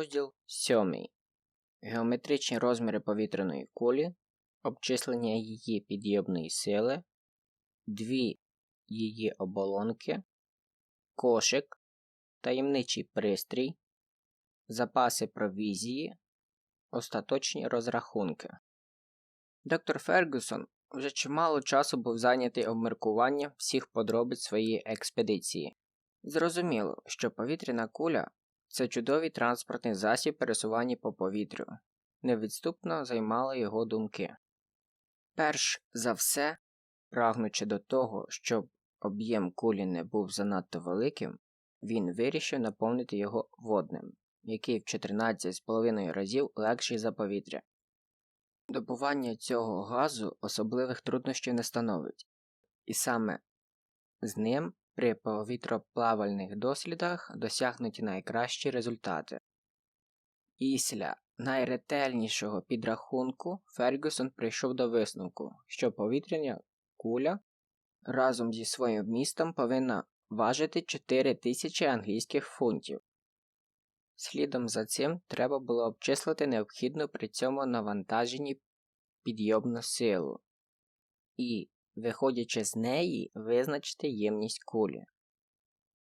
Розділ 7. Геометричні розміри повітряної кулі, обчислення її підйомної сили, дві її оболонки, кошик, таємничий пристрій, запаси провізії, остаточні розрахунки. Доктор Фергюсон вже чимало часу був зайнятий обміркуванням всіх подробиць своєї експедиції. Зрозуміло, що повітряна куля це чудовий транспортний засіб пересування по повітрю, невідступно займали його думки. Перш за все, прагнучи до того, щоб об'єм кулі не був занадто великим, він вирішив наповнити його водним, який в 14,5 разів легший за повітря. Добування цього газу особливих труднощів не становить, і саме з ним при повітроплавальних дослідах досягнуті найкращі результати. Після найретельнішого підрахунку Фергюсон прийшов до висновку, що повітряна куля разом зі своїм вмістом повинна важити 4 тисячі англійських фунтів. Слідом за цим треба було обчислити необхідну при цьому навантаженні підйомну силу і виходячи з неї, визначити ємність кулі.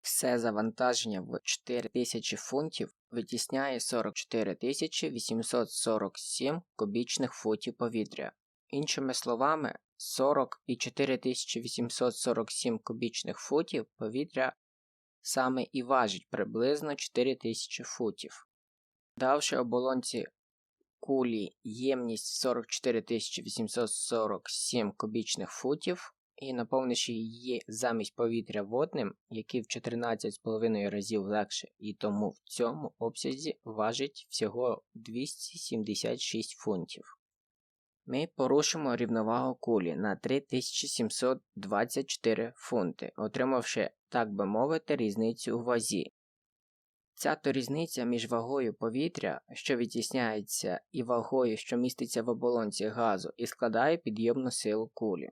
Все завантаження в 4000 фунтів витісняє 44 847 кубічних футів повітря. Іншими словами, 40 і 4847 кубічних футів повітря саме і важить приблизно 4000 футів. Давши оболонці кулі ємність 44 847 кубічних футів і наповнивши її замість повітря водним, який в 14,5 разів легше, і тому в цьому обсязі важить всього 276 фунтів. Ми порушимо рівновагу кулі на 3724 фунти, отримавши, так би мовити, різницю у вазі. Ця то різниця між вагою повітря, що відтісняється, і вагою, що міститься в оболонці газу, і складає підйомну силу кулі.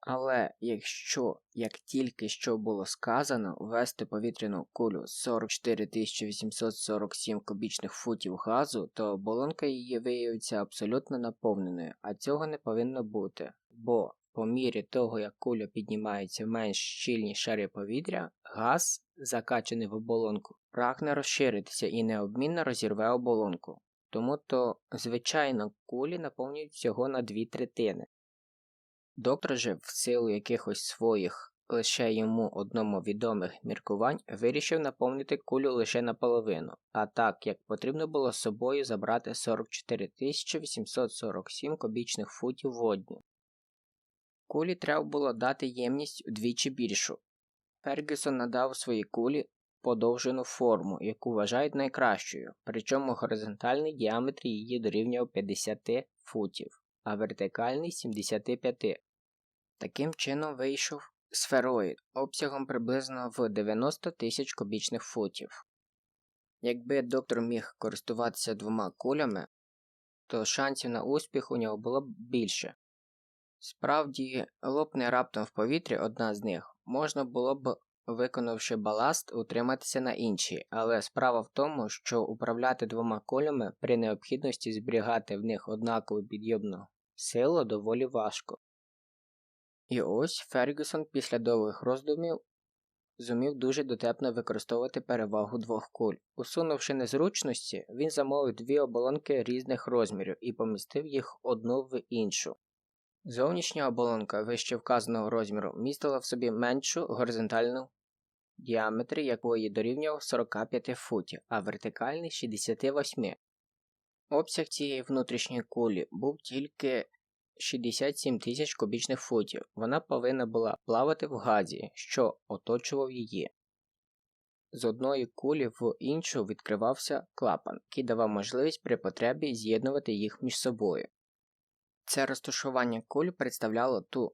Але якщо, як тільки що було сказано, ввести повітряну кулю 44 847 кубічних футів газу, то оболонка її виявиться абсолютно наповненою, а цього не повинно бути, бо по мірі того, як куля піднімається в менш щільні шари повітря, газ, закачаний в оболонку, прагне розширитися і необмінно розірве оболонку. Тому то, звичайно, кулі наповнюють всього на дві третини. Доктор же, в силу якихось своїх лише йому одному відомих міркувань, вирішив наповнити кулю лише наполовину, а так як потрібно було з собою забрати 44 847 кубічних футів водню. Кулі треба було дати ємність вдвічі більшу. Фергюсон надав своїй кулі подовжену форму, яку вважають найкращою, причому горизонтальний діаметр її дорівнював 50 футів, а вертикальний 75. Таким чином вийшов сфероїд обсягом приблизно в 90 тисяч кубічних футів. Якби доктор міг користуватися двома кулями, то шансів на успіх у нього було б більше. Справді, лопне раптом в повітрі одна з них, можна було б, виконавши баласт, утриматися на іншій, але справа в тому, що управляти двома кулями при необхідності зберігати в них однакову підйомну силу доволі важко. І ось Фергюсон після довгих роздумів зумів дуже дотепно використовувати перевагу двох куль. Усунувши незручності, він замовив дві оболонки різних розмірів і помістив їх одну в іншу. Зовнішня оболонка вище вказаного розміру містила в собі меншу горизонтальну діаметр якої дорівнював 45 футів, а вертикальний 68. Обсяг цієї внутрішньої кулі був тільки 67 тисяч кубічних футів. Вона повинна була плавати в газі, що оточував її. З одної кулі в іншу відкривався клапан, який давав можливість при потребі з'єднувати їх між собою. Це розташування куль представляло ту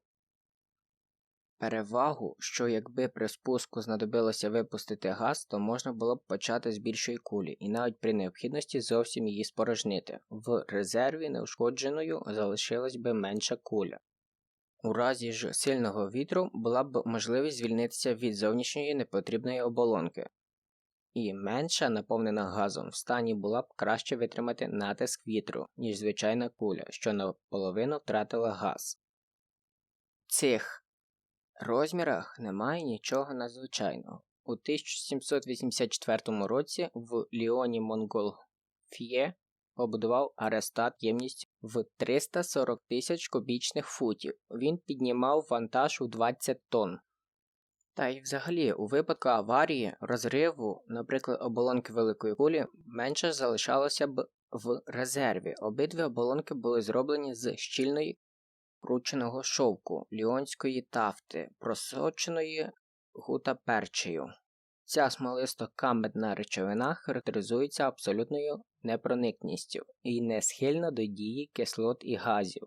перевагу, що якби при спуску знадобилося випустити газ, то можна було б почати з більшої кулі і навіть при необхідності зовсім її спорожнити. В резерві неушкодженою залишилась би менша куля. У разі ж сильного вітру була б можливість звільнитися від зовнішньої непотрібної оболонки. І менша, наповнена газом, в стані була б краще витримати натиск вітру, ніж звичайна куля, що наполовину втратила газ. В цих розмірах немає нічого надзвичайного. У 1784 році в Ліоні Монголф'є побудував арестат ємністю в 340 тисяч кубічних футів. Він піднімав вантаж у 20 тонн. Та й взагалі, у випадку аварії, розриву, наприклад, оболонки великої кулі, менше залишалося б в резерві. Обидві оболонки були зроблені з щільної крученого шовку ліонської тафти, просоченої гутаперчею. Ця смолисто-каменна речовина характеризується абсолютною непроникністю і не схильна до дії кислот і газів.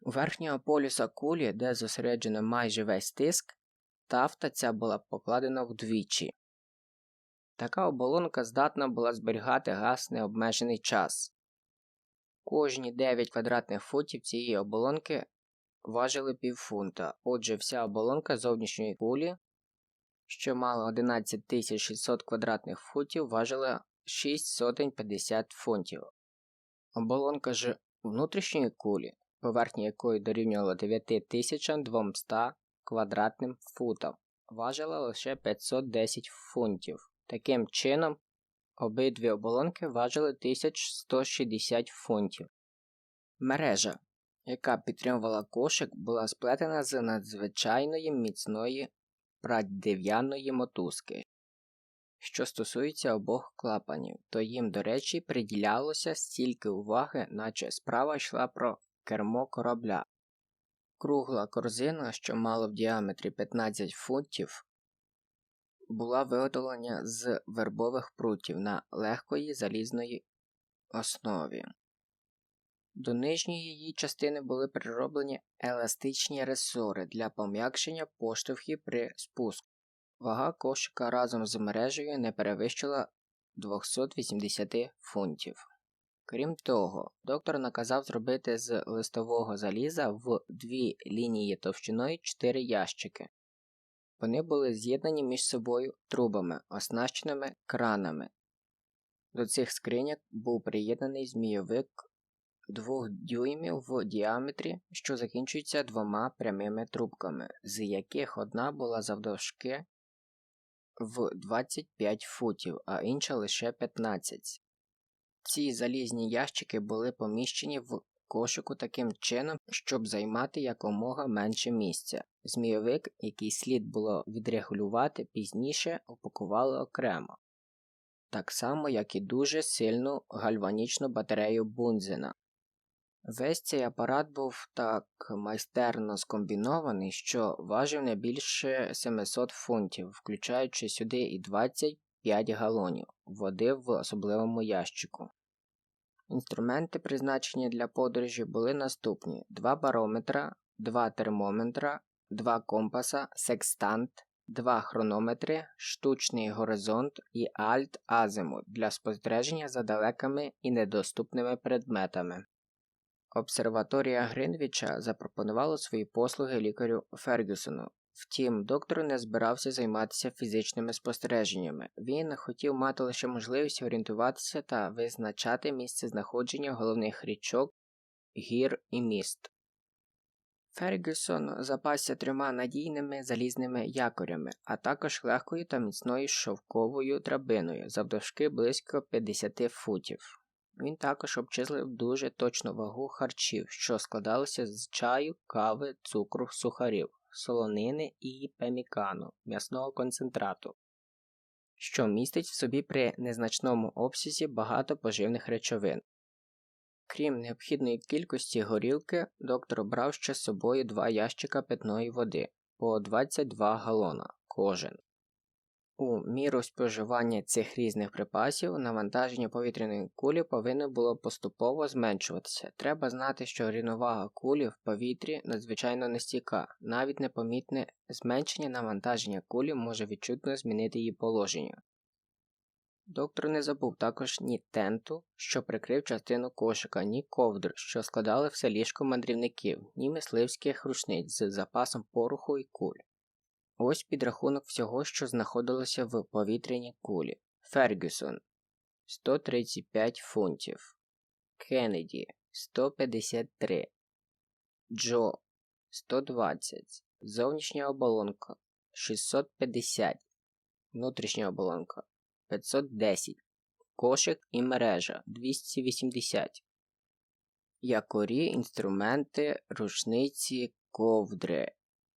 У верхнього полюса кулі, де зосереджено майже весь тиск, тафта ця була покладена вдвічі. Така оболонка здатна була зберігати газ необмежений час. Кожні 9 квадратних футів цієї оболонки важили півфунта, отже, вся оболонка зовнішньої кулі, що мала 11600 квадратних футів, важила 650 фунтів. Оболонка ж внутрішньої кулі, поверхня якої дорівнювала 9200 квадратним футам, важила лише 510 фунтів. Таким чином, обидві оболонки важили 1160 фунтів. Мережа, яка підтримувала кошик, була сплетена з надзвичайної міцної праддев'яної мотузки. Що стосується обох клапанів, то їм, до речі, приділялося стільки уваги, наче справа йшла про кермо корабля. Кругла корзина, що мала в діаметрі 15 футів, була виготовлена з вербових прутів на легкої залізної основі. До нижньої її частини були прироблені еластичні ресори для пом'якшення поштовхів при спуску. Вага кошика разом з мережею не перевищила 280 фунтів. Крім того, доктор наказав зробити з листового заліза в дві лінії товщиною 4 ящики. Вони були з'єднані між собою трубами, оснащеними кранами. До цих скриньок був приєднаний змійовик двох дюймів в діаметрі, що закінчується двома прямими трубками, з яких одна була завдовжки в 25 футів, а інша лише 15. Ці залізні ящики були поміщені в кошику таким чином, щоб займати якомога менше місця. Змійовик, який слід було відрегулювати пізніше, упакували окремо, так само, як і дуже сильну гальванічну батарею Бунзена. Весь цей апарат був так майстерно скомбінований, що важив не більше 700 фунтів, включаючи сюди і 25 галонів води в особливому ящику. Інструменти, призначені для подорожі, були наступні: два барометра, два термометра, два компаса, секстант, два хронометри, штучний горизонт і альт азимут для спостереження за далекими і недоступними предметами. Обсерваторія Гринвіча запропонувала свої послуги лікарю Фергюсону. Втім, доктор не збирався займатися фізичними спостереженнями. Він хотів мати лише можливість орієнтуватися та визначати місце знаходження головних річок, гір і міст. Фергюсон запасся трьома надійними залізними якорями, а також легкою та міцною шовковою драбиною завдовжки близько 50 футів. Він також обчислив дуже точну вагу харчів, що складалися з чаю, кави, цукру, сухарів, солонини і пемікану, м'ясного концентрату, що містить в собі при незначному обсязі багато поживних речовин. Крім необхідної кількості горілки, доктор брав ще з собою два ящика питної води по 22 галона кожен. У міру споживання цих різних припасів навантаження повітряної кулі повинно було поступово зменшуватися. Треба знати, що рівновага кулі в повітрі надзвичайно нестійка, навіть непомітне зменшення навантаження кулі може відчутно змінити її положення. Доктор не забув також ні тенту, що прикрив частину кошика, ні ковдр, що складали все ліжко мандрівників, ні мисливських рушниць з запасом пороху і куль. Ось підрахунок всього, що знаходилося в повітряній кулі. Фергюсон 135 фунтів. Кеннеді 153. Джо 120. Зовнішня оболонка 650. Внутрішня оболонка 510. Кошик і мережа 280. Якорі, інструменти, рушниці, ковдри.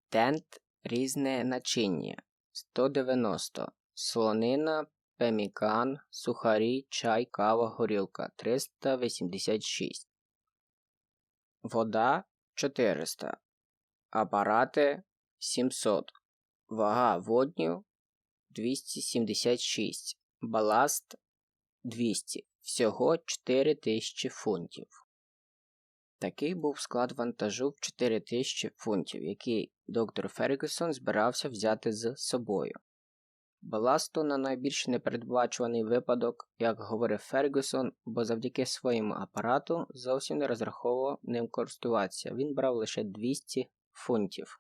Тент різне начиння 190. Слонина, пемікан, сухарі, чай, кава, горілка 386. Вода 400. Апарати 700. Вага водню 276. Баласт 200. Всього 4000 фунтів. Такий був склад вантажу в 4000 фунтів, який доктор Фергюсон збирався взяти з собою. Баласту на найбільш непередбачуваний випадок, як говорив Фергюсон, бо завдяки своєму апарату зовсім не розраховував ним користуватися, він брав лише 200 фунтів.